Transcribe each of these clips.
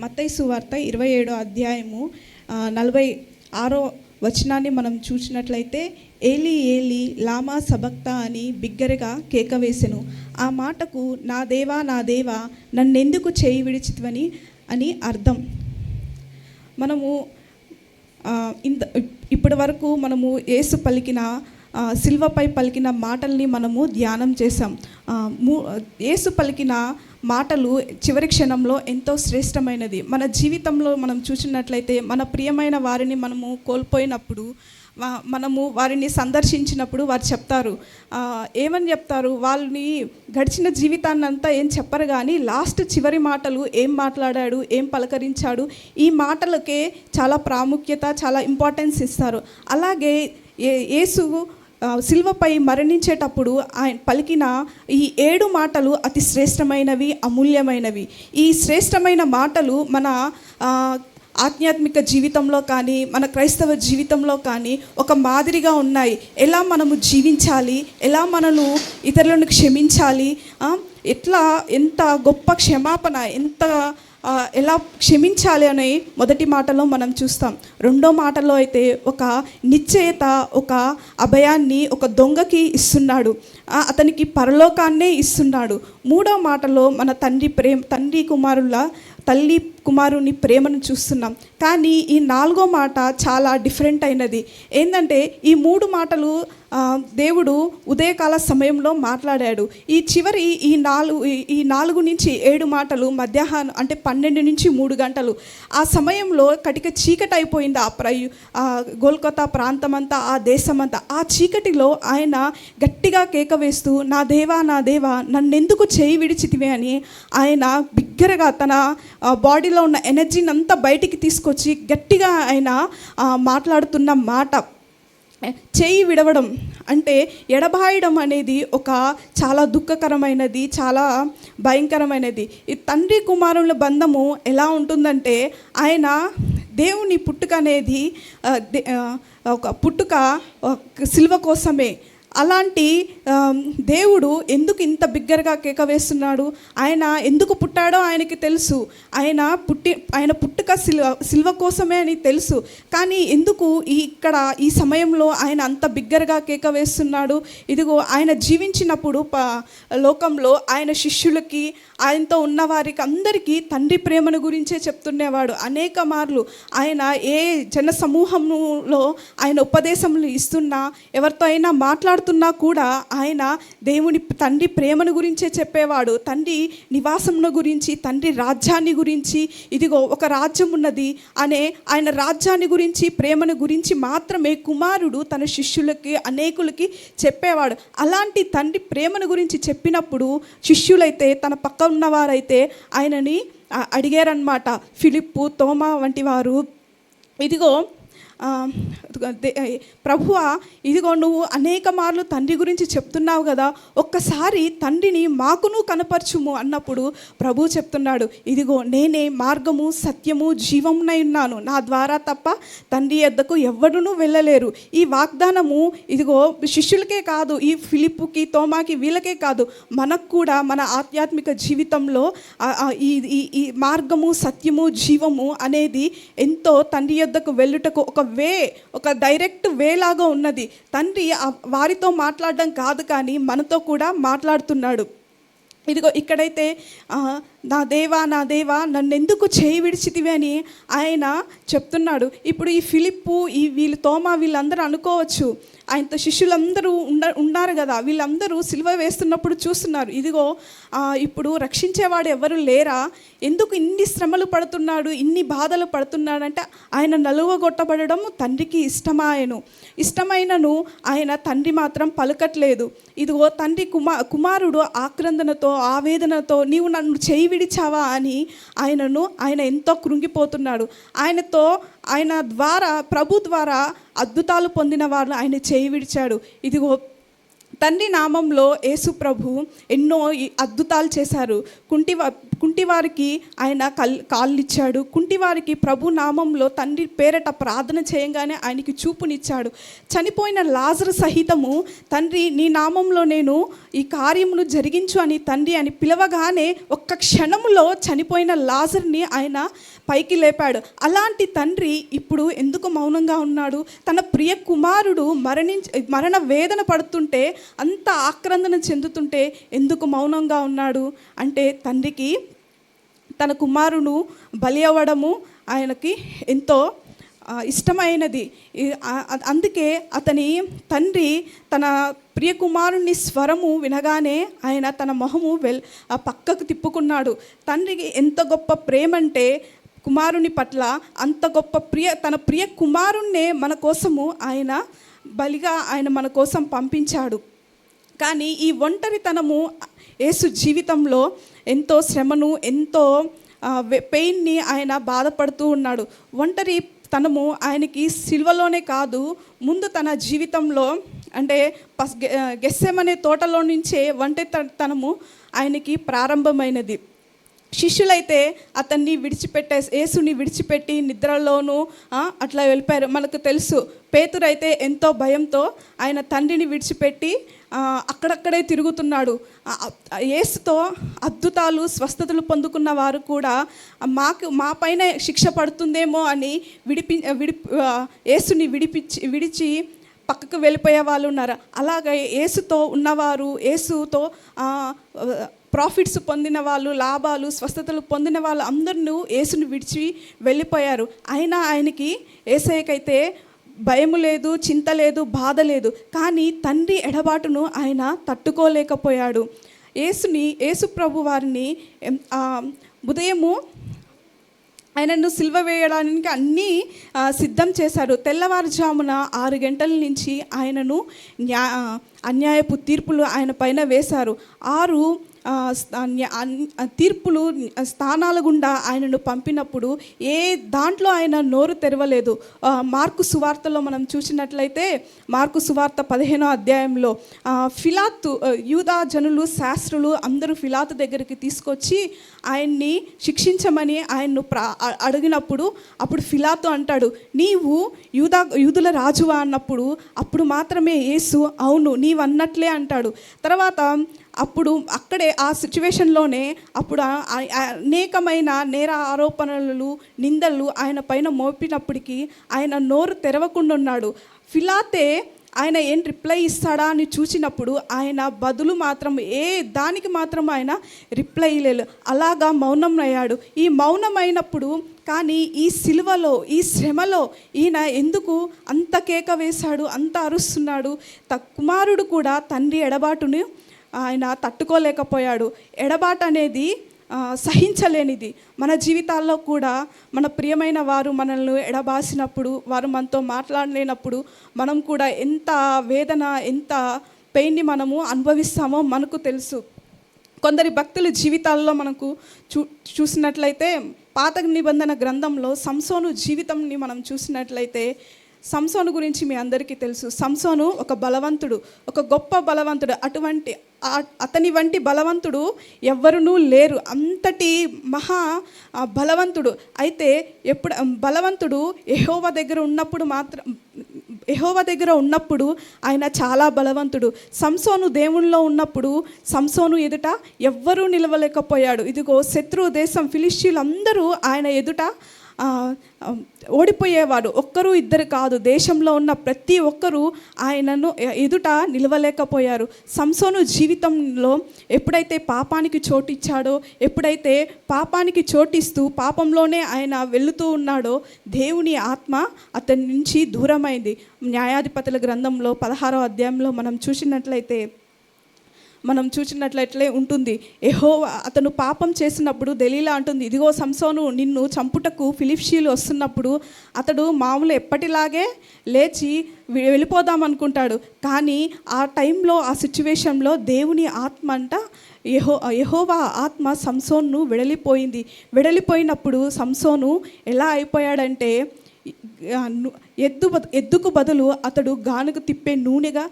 మత్తయి వార్త ఇరవై ఏడో అధ్యాయము నలభై ఆరో వచనాన్ని మనం చూసినట్లయితే ఏలి ఏలి లామా సబక్తా అని బిగ్గరగా కేక వేసెను. ఆ మాటకు నా దేవా నా దేవా నన్నెందుకు చేయి విడిచితివని? అని అర్థం. మనము ఇంత ఇప్పటి వరకు మనము ఏసు పలికిన సిల్వపై పలికిన మాటల్ని మనము ధ్యానం చేసాం మూ యేసు పలికిన మాటలు చివరి క్షణంలో ఎంతో శ్రేష్టమైనది. మన జీవితంలో మనం చూసినట్లయితే మన ప్రియమైన వారిని మనము కోల్పోయినప్పుడు మనము వారిని సందర్శించినప్పుడు వారు చెప్తారు. ఏమని చెప్తారు? వాళ్ళని గడిచిన జీవితాన్ని అంతా ఏం చెప్పరు కానీ లాస్ట్ చివరి మాటలు ఏం మాట్లాడాడు ఏం పలకరించాడు ఈ మాటలకే చాలా ప్రాముఖ్యత చాలా ఇంపార్టెన్స్ ఇస్తారు. అలాగే ఏ యేసు సిల్వపై మరణించేటప్పుడు ఆయన పలికిన ఈ ఏడు మాటలు అతి శ్రేష్టమైనవి అమూల్యమైనవి. ఈ శ్రేష్టమైన మాటలు మన ఆధ్యాత్మిక జీవితంలో కానీ మన క్రైస్తవ జీవితంలో కానీ ఒక మాదిరిగా ఉన్నాయి. ఎలా మనము జీవించాలి? ఎలా మనను ఇతరులను క్షమించాలి? ఎట్లా ఎంత గొప్ప క్షమాపణ ఎంత ఎలా క్షమించాలి అనే మొదటి మాటలో మనం చూస్తాం. రెండో మాటలో అయితే ఒక నిశ్చయత ఒక అభయాన్ని ఒక దొంగకి ఇస్తున్నాడు. అతనికి పరలోకాన్నే ఇస్తున్నాడు. మూడో మాటలో మన తండ్రి ప్రేమ తండ్రి కుమారుల తల్లి కుమారుని ప్రేమను చూస్తున్నాం. కానీ ఈ నాలుగో మాట చాలా డిఫరెంట్ అయినది. ఏంటంటే ఈ మూడు మాటలు దేవుడు ఉదయకాల సమయంలో మాట్లాడాడు. ఈ చివరి ఈ నాలుగు ఈ- ఈ నాలుగు నుంచి ఏడు మాటలు మధ్యాహ్నం అంటే పన్నెండు నుంచి మూడు గంటలు. ఆ సమయంలో కటిక చీకటి అయిపోయింది. ఆ ప్రయు ఆ ప్రాంతమంతా ఆ దేశమంతా. ఆ చీకటిలో ఆయన గట్టిగా కేక వేస్తూ నా దేవా నా దేవా నన్నెందుకు చేయి విడిచితివే అని ఆయన బిగ్గరగా తన బాడీ బాడీలో ఉన్న ఎనర్జీని అంతా బయటికి తీసుకొచ్చి గట్టిగా ఆయన మాట్లాడుతున్న మాట చేయి విడవడం అంటే ఎడబాయడం అనేది ఒక చాలా దుఃఖకరమైనది చాలా భయంకరమైనది. ఈ తండ్రి కుమారుల బంధము ఎలా ఉంటుందంటే ఆయన దేవుని పుట్టుక అనేది దే- ఒక పుట్టుక ఒక సిల్వ కోసమే అలాంటి దేవుడు ఎందుకు ఇంత బిగ్గరగా కేక వేస్తున్నాడు? ఆయన ఎందుకు పుట్టాడో ఆయనకి తెలుసు. ఆయన పుట్టి ఆయన పుట్టుక సిల్వ సిల్వ కోసమే అని తెలుసు. కానీ ఎందుకు ఈ ఇక్కడ ఈ సమయంలో ఆయన అంత బిగ్గరగా కేక వేస్తున్నాడు? ఇదిగో ఆయన జీవించినప్పుడు ప లోకంలో ఆయన శిష్యులకి ఆయనతో ఉన్న వారికి అందరికీ తండ్రి ప్రేమను గురించే చెప్తుండేవాడు అనేక మార్లు. ఆయన ఏ జన సమూహంలో ఆయన ఉపదేశములు ఇస్తున్నా ఎవరితో అయినా మాట్లాడుతున్నా కూడా ఆయన దేవుని తండ్రి ప్రేమను గురించే చెప్పేవాడు. తండ్రి నివాసమును గురించి తండ్రి రాజ్యాన్ని గురించి ఇదిగో ఒక రాజ్యం ఉన్నది అనే ఆయన రాజ్యాన్ని గురించి ప్రేమను గురించి మాత్రమే కుమారుడు తన శిష్యులకి అనేకులకి చెప్పేవాడు. అలాంటి తండ్రి ప్రేమను గురించి చెప్పినప్పుడు శిష్యులైతే తన పక్క ఉన్నవారైతే ఆయనని అడిగారనమాట ఫిలిప్పు తోమా వంటి వారు ఇదిగో ప్రభువా ఇదిగో నువ్వు అనేక మార్లు తండ్రి గురించి చెప్తున్నావు కదా ఒక్కసారి తండ్రిని మాకును కనపరచుము అన్నప్పుడు ప్రభు చెప్తున్నాడు ఇదిగో నేనే మార్గము సత్యము జీవమునై ఉన్నాను నా ద్వారా తప్ప తండ్రి ఎద్దకు ఎవ్వడునూ వెళ్ళలేరు. ఈ వాగ్దానము ఇదిగో శిష్యులకే కాదు ఈ ఫిలిప్పుకి తోమాకి వీళ్ళకే కాదు మనకు కూడా మన ఆధ్యాత్మిక జీవితంలో ఈ ఈ ఈ మార్గము సత్యము జీవము అనేది ఎంతో తండ్రి యొద్దకు వెళ్ళుటకు ఒక వే ఒక డైరెక్ట్ వే లాగా ఉన్నది. తండ్రి వారితో మాట్లాడడం కాదు కానీ మనతో కూడా మాట్లాడుతున్నాడు. ఇదిగో ఇక్కడైతే నా దేవా నా దేవా నన్ను ఎందుకు చేయి విడిచితివి అని ఆయన చెప్తున్నాడు. ఇప్పుడు ఈ ఫిలిప్పు ఈ వీళ్ళు తోమా వీళ్ళందరూ అనుకోవచ్చు. ఆయనతో శిష్యులందరూ ఉండ ఉన్నారు కదా. వీళ్ళందరూ సిల్వ వేస్తున్నప్పుడు చూస్తున్నారు. ఇదిగో ఇప్పుడు రక్షించేవాడు ఎవరు లేరా? ఎందుకు ఇన్ని శ్రమలు పడుతున్నాడు? ఇన్ని బాధలు పడుతున్నాడంటే ఆయన నలువగొట్టబడడం తండ్రికి ఇష్టమాయను ఇష్టమైనను ఆయన తండ్రి మాత్రం పలకట్లేదు. ఇదిగో తండ్రి కుమా కుమారుడు ఆక్రందనతో ఆవేదనతో నీవు నన్ను చేయి విడిచావా అని ఆయనను ఆయన ఎంతో కృంగిపోతున్నాడు. ఆయనతో ఆయన ద్వారా ప్రభు ద్వారా అద్భుతాలు పొందిన వారు ఆయన చేయి విడిచాడు. ఇదిగో తండ్రి నామంలో యేసు ప్రభు ఎన్నో అద్భుతాలు చేశారు. కుంటి కుంటివారికి ఆయన కల్ కాళ్ళిచ్చాడు. కుంటివారికి ప్రభు నామంలో తండ్రి పేరట ప్రార్థన చేయంగానే ఆయనకి చూపునిచ్చాడు. చనిపోయిన లాజరు సహితము తండ్రి నీ నామంలో నేను ఈ కార్యమును జరిగించు అని తండ్రి అని పిలవగానే ఒక్క క్షణంలో చనిపోయిన లాజర్ని ఆయన పైకి లేపాడు. అలాంటి తండ్రి ఇప్పుడు ఎందుకు మౌనంగా ఉన్నాడు? తన ప్రియ కుమారుడు మరణించ మరణ వేదన పడుతుంటే అంత ఆక్రందన చెందుతుంటే ఎందుకు మౌనంగా ఉన్నాడు? అంటే తండ్రికి తన కుమారును బలి అవ్వడము ఆయనకి ఎంతో ఇష్టమైనది. అందుకే అతని తండ్రి తన ప్రియకుమారుని స్వరము వినగానే ఆయన తన మొహము వెల్ ఆ పక్కకు తిప్పుకున్నాడు. తండ్రికి ఎంత గొప్ప ప్రేమ అంటే కుమారుని పట్ల అంత గొప్ప ప్రియ తన ప్రియ కుమారుణ్ణే మన కోసము ఆయన బలిగా ఆయన మన కోసం పంపించాడు. కానీ ఈ ఒంటరితనము యేసు జీవితంలో ఎంతో శ్రమను ఎంతో పెయిన్ని ఆయన బాధపడుతూ ఉన్నాడు. ఒంటరి తనము ఆయనకి సిల్వలోనే కాదు ముందు తన జీవితంలో అంటే పస్ గెస్సెమనే తోటలో నుంచే ఒంటరి తనము ఆయనకి ప్రారంభమైనది. శిష్యులైతే అతన్ని విడిచిపెట్టే యేసుని విడిచిపెట్టి నిద్రలోనూ అట్లా వెళ్ళిపోయారు. మనకు తెలుసు పేతురైతే ఎంతో భయంతో ఆయన తండ్రిని విడిచిపెట్టి అక్కడక్కడే తిరుగుతున్నాడు. ఏసుతో అద్భుతాలు స్వస్థతలు పొందుకున్న వారు కూడా మాకు మా పైన శిక్ష పడుతుందేమో అని విడిపి విడి ఏసుని విడిపించి విడిచి పక్కకు వెళ్ళిపోయే వాళ్ళు ఉన్నారు. అలాగే ఏసుతో ఉన్నవారు ఏసుతో ప్రాఫిట్స్ పొందిన వాళ్ళు లాభాలు స్వస్థతలు పొందిన వాళ్ళు అందరూ యేసును విడిచి వెళ్ళిపోయారు. అయినా ఆయనకి ఏసైకైతే భయం లేదు చింత లేదు బాధ లేదు. కానీ తండ్రి ఎడబాటును ఆయన తట్టుకోలేకపోయాడు. యేసుని యేసు ప్రభు వారిని ఉదయము ఆయనను సిల్వ వేయడానికి అన్నీ సిద్ధం చేశారు. తెల్లవారుజామున ఆరు గంటల నుంచి ఆయనను న్యా అన్యాయపు తీర్పులు ఆయన పైన వేశారు. ఆరు తీర్పులు స్థానాల గుండా ఆయనను పంపినప్పుడు ఏ దాంట్లో ఆయన నోరు తెరవలేదు. మార్కు సువార్తలో మనం చూసినట్లయితే మార్కు సువార్త పదిహేనో అధ్యాయంలో ఆ, ఫిలాతు యూదా జనులు శాస్త్రులు అందరూ ఫిలాతు దగ్గరికి తీసుకొచ్చి ఆయన్ని శిక్షించమని ఆయన్ను ప్రా అడిగినప్పుడు అప్పుడు ఫిలాతు అంటాడు నీవు యూదా యూదుల రాజువా? అన్నప్పుడు అప్పుడు మాత్రమే యేసు అవును నీవు అన్నట్లే అంటాడు. తర్వాత అప్పుడు అక్కడే ఆ సిచ్యువేషన్లోనే అప్పుడు అనేకమైన నేర ఆరోపణలు నిందలు ఆయన పైన మోపినప్పటికీ ఆయన నోరు తెరవకుండా ఉన్నాడు. ఫిలాతే ఆయన ఏం రిప్లై ఇస్తాడా అని చూసినప్పుడు ఆయన బదులు మాత్రం ఏ దానికి మాత్రం ఆయన రిప్లై ఇవ్వలేదు అలాగా మౌనం అయ్యాడు ఈ మౌనమైనప్పుడు కానీ ఈ సిలువలో ఈ శ్రమలో ఈయన ఎందుకు అంత కేక వేశాడు అంత అరుస్తున్నాడు? త కుమారుడు కూడా తండ్రి ఎడబాటును ఆయన తట్టుకోలేకపోయాడు. ఎడబాటు అనేది సహించలేనిది. మన జీవితాల్లో కూడా మన ప్రియమైన వారు మనల్ని ఎడబాసినప్పుడు వారు మనతో మాట్లాడలేనప్పుడు మనం కూడా ఎంత వేదన ఎంత పెయిన్ని మనము అనుభవిస్తామో మనకు తెలుసు. కొందరి భక్తుల జీవితాల్లో మనకు చూ చూసినట్లయితే పాత నిబంధన గ్రంథంలో సంసోను జీవితంని మనం చూసినట్లయితే సంసోను గురించి మీ అందరికీ తెలుసు. సంసోను ఒక బలవంతుడు ఒక గొప్ప బలవంతుడు. అటువంటి అతని వంటి బలవంతుడు ఎవ్వరునూ లేరు. అంతటి మహా బలవంతుడు. అయితే ఎప్పుడు బలవంతుడు ఎహోవ దగ్గర ఉన్నప్పుడు మాత్రం ఎహోవ దగ్గర ఉన్నప్పుడు ఆయన చాలా బలవంతుడు. సంసోను దేవునిలో ఉన్నప్పుడు సంసోను ఎదుట ఎవ్వరూ నిలవలేకపోయాడు. ఇదిగో శత్రు దేశం ఫిలిస్టీలు అందరూ ఆయన ఎదుట ఓడిపోయేవాడు ఒక్కరు ఇద్దరు కాదు. దేశంలో ఉన్న ప్రతి ఒక్కరూ ఆయనను ఎదుట నిలవలేకపోయారు. సంసోను జీవితంలో ఎప్పుడైతే పాపానికి చోటిచ్చాడో ఎప్పుడైతే పాపానికి చోటిస్తూ పాపంలోనే ఆయన వెళుతూ ఉన్నాడో దేవుని ఆత్మ అతని నుంచి దూరమైంది. న్యాయాధిపతుల గ్రంథంలో పదహారో అధ్యాయంలో మనం చూసినట్లయితే మనం చూసినట్లయితే ఉంటుంది. ఎహో అతను పాపం చేసినప్పుడు దెలీలా అంటుంది ఇదిగో సంసోను నిన్ను చంపుటకు ఫిలిప్షీలు వస్తున్నప్పుడు అతడు మామూలు ఎప్పటిలాగే లేచి వెళ్ళిపోదాం అనుకుంటాడు కానీ ఆ టైంలో ఆ సిచ్యువేషన్లో దేవుని ఆత్మ అంట యహో యహోవా ఆత్మ సంసోన్ను వెడలిపోయింది. వెడలిపోయినప్పుడు సంసోను ఎలా అయిపోయాడంటే ఎద్దు ఎద్దుకు బదులు అతడు గానుకు తిప్పే నూనెగా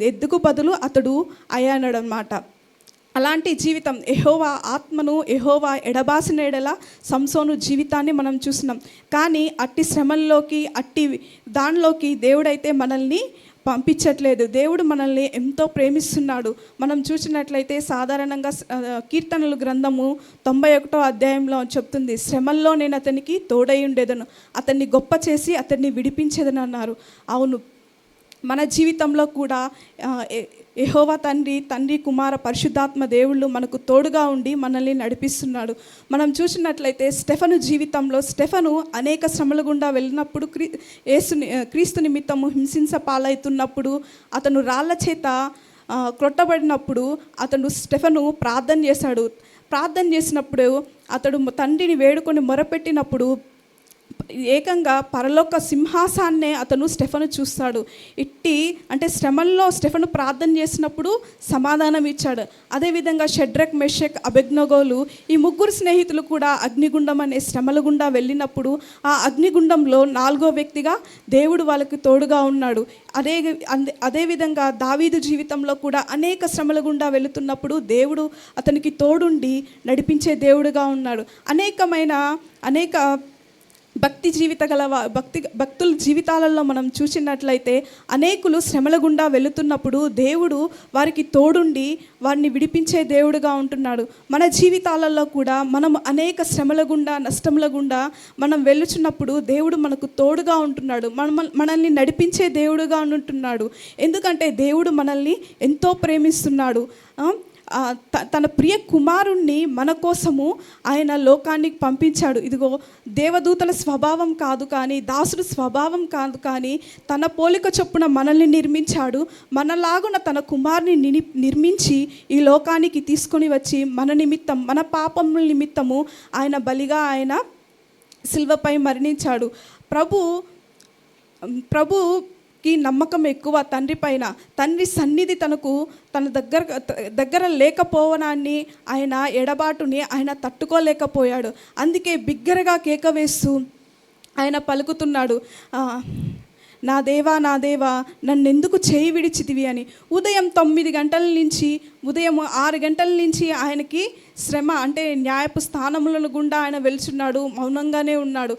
ఎద్దుకు బదులు అతడు అయ్యాడనమాట అలాంటి జీవితం ఎహోవా ఆత్మను ఎహోవా ఎడబాసిన ఎడల సంసోను జీవితాన్ని మనం చూసినాం. కానీ అట్టి శ్రమల్లోకి అట్టి దానిలోకి దేవుడైతే మనల్ని పంపించట్లేదు. దేవుడు మనల్ని ఎంతో ప్రేమిస్తున్నాడు. మనం చూసినట్లయితే సాధారణంగా కీర్తనలు గ్రంథము తొంభై ఒకటో అధ్యాయంలో చెప్తుంది శ్రమల్లో నేను అతనికి తోడై ఉండేదను. అతన్ని గొప్ప చేసి అతన్ని విడిపించేదని అన్నారు అవును మన జీవితంలో కూడా ఆ, తండ్రి తండ్రి కుమార పరిశుద్ధాత్మ దేవుళ్ళు మనకు తోడుగా ఉండి మనల్ని నడిపిస్తున్నాడు. మనం చూసినట్లయితే స్టెఫను జీవితంలో స్టెఫను అనేక శ్రమల గుండా వెళ్ళినప్పుడు క్రీ యేసుని క్రీస్తు నిమిత్తము హింసించ పాలవుతున్నప్పుడు అతను రాళ్ళ చేత క్రొట్టబడినప్పుడు అతను స్టెఫను ప్రార్థన చేశాడు. ప్రార్థన చేసినప్పుడు అతడు తండ్రిని వేడుకొని మొరపెట్టినప్పుడు ఏకంగా పరలోక సింహాసాన్నే అతను స్టెఫను చూస్తాడు. ఇట్టి అంటే శ్రమల్లో స్టెఫను ప్రార్థన చేసినప్పుడు సమాధానం ఇచ్చాడు. అదేవిధంగా షడ్రక్ మెషక్ అభిజ్ఞగోలు ఈ ముగ్గురు స్నేహితులు కూడా అగ్నిగుండం అనే శ్రమల గుండా వెళ్ళినప్పుడు ఆ అగ్నిగుండంలో నాలుగో వ్యక్తిగా దేవుడు వాళ్ళకి తోడుగా ఉన్నాడు. అదే అందే- అదేవిధంగా దావీదు జీవితంలో కూడా అనేక శ్రమల గుండా వెళుతున్నప్పుడు దేవుడు అతనికి తోడుండి నడిపించే దేవుడుగా ఉన్నాడు. అనేకమైన అనేక భక్తి జీవిత గల భక్తి భక్తుల జీవితాలలో మనం చూసినట్లయితే అనేకులు శ్రమల గుండా వెళుతున్నప్పుడు దేవుడు వారికి తోడుండి వారిని విడిపించే దేవుడుగా ఉంటున్నాడు. మన జీవితాలలో కూడా మనం అనేక శ్రమల గుండా నష్టముల గుండా మనం వెళ్ళుచున్నప్పుడు దేవుడు మనకు తోడుగా ఉంటున్నాడు. మన మనల్ని నడిపించే దేవుడుగా ఉంటున్నాడు. ఎందుకంటే దేవుడు మనల్ని ఎంతో ప్రేమిస్తున్నాడు. తన ప్రియ కుమారుణ్ణి మన కోసము ఆయన లోకానికి పంపించాడు. ఇదిగో దేవదూతల స్వభావం కాదు కానీ దాసుడు స్వభావం కాదు కానీ తన పోలిక చొప్పున మనల్ని నిర్మించాడు. మనలాగున తన కుమారుని నిని నిర్మించి ఈ లోకానికి తీసుకొని వచ్చి మన నిమిత్తం మన పాపముల నిమిత్తము ఆయన బలిగా ఆయన శిల్వపై మరణించాడు. ప్రభు ప్రభు తండ్రికి నమ్మకం ఎక్కువ తండ్రి పైన. తండ్రి సన్నిధి తనకు తన దగ్గర దగ్గర లేకపోవడాన్ని ఆయన ఎడబాటుని ఆయన తట్టుకోలేకపోయాడు. అందుకే బిగ్గరగా కేక వేస్తూ ఆయన పలుకుతున్నాడు నా దేవా నా దేవా నన్నెందుకు చేయి విడిచితివి అని. ఉదయం తొమ్మిది గంటల నుంచి ఉదయం ఆరు గంటల నుంచి ఆయనకి శ్రమ అంటే న్యాయపు స్థానములను గుండా ఆయన వెలుచున్నాడు మౌనంగానే ఉన్నాడు.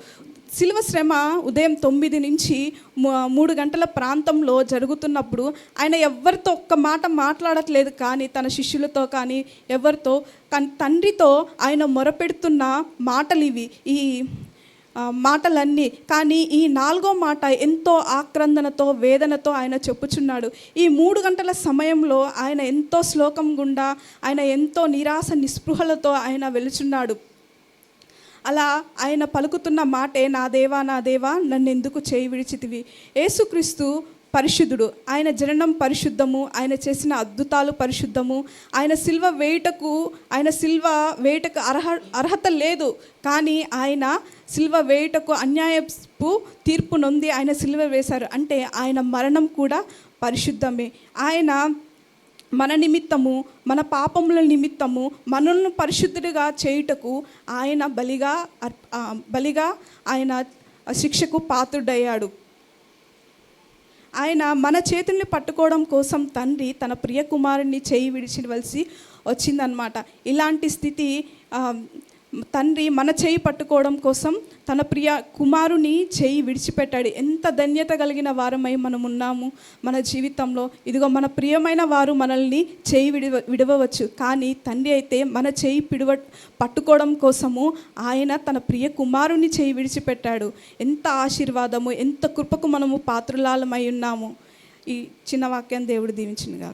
శిలువ శ్రమ ఉదయం తొమ్మిది నుంచి మూడు గంటల ప్రాంతంలో జరుగుతున్నప్పుడు ఆయన ఎవరితో ఒక్క మాట మాట్లాడట్లేదు కానీ తన శిష్యులతో కానీ ఎవరితో తండ్రితో ఆయన మొరపెడుతున్న మాటలు ఇవి ఈ మాటలన్నీ. కానీ ఈ నాలుగో మాట ఎంతో ఆక్రందనతో వేదనతో ఆయన చెప్పుచున్నాడు. ఈ మూడు గంటల సమయంలో ఆయన ఎంతో శ్లోకం గుండా ఆయన ఎంతో నిరాశ నిస్పృహలతో ఆయన వెలుచున్నాడు. అలా ఆయన పలుకుతున్న మాటే నా దేవా నా దేవా నన్ను ఎందుకు చేయి విడిచితివి? యేసుక్రీస్తు పరిశుద్ధుడు. ఆయన జననం పరిశుద్ధము ఆయన చేసిన అద్భుతాలు పరిశుద్ధము. ఆయన సిల్వ వేయుటకు ఆయన సిల్వ వేయుటకు అర్హ అర్హత లేదు. కానీ ఆయన సిల్వ వేయుటకు అన్యాయపు తీర్పు నొంది ఆయన సిల్వ వేశారు. అంటే ఆయన మరణం కూడా పరిశుద్ధమే. ఆయన మన నిమిత్తము మన పాపముల నిమిత్తము మనల్ని పరిశుద్ధుడిగా చేయుటకు ఆయన బలిగా బలిగా ఆయన శిక్షకు పాత్రుడయ్యాడు. ఆయన మన చేతుల్ని పట్టుకోవడం కోసం తండ్రి తన ప్రియ కుమారుణ్ణి చేయి విడిచివలసి వచ్చిందనమాట ఇలాంటి స్థితి తండ్రి మన చేయి పట్టుకోవడం కోసం తన ప్రియ కుమారుని చేయి విడిచిపెట్టాడు. ఎంత ధన్యత కలిగిన వారమై మనం ఉన్నాము మన జీవితంలో. ఇదిగో మన ప్రియమైన వారు మనల్ని చేయి విడివ విడవచ్చు కానీ తండ్రి అయితే మన చేయి పిడవ పట్టుకోవడం కోసము ఆయన తన ప్రియ కుమారుని చేయి విడిచిపెట్టాడు. ఎంత ఆశీర్వాదము ఎంత కృపకు మనము పాత్రులాలమై ఉన్నాము. ఈ చిన్న వాక్యం దేవుడు దీవించినగా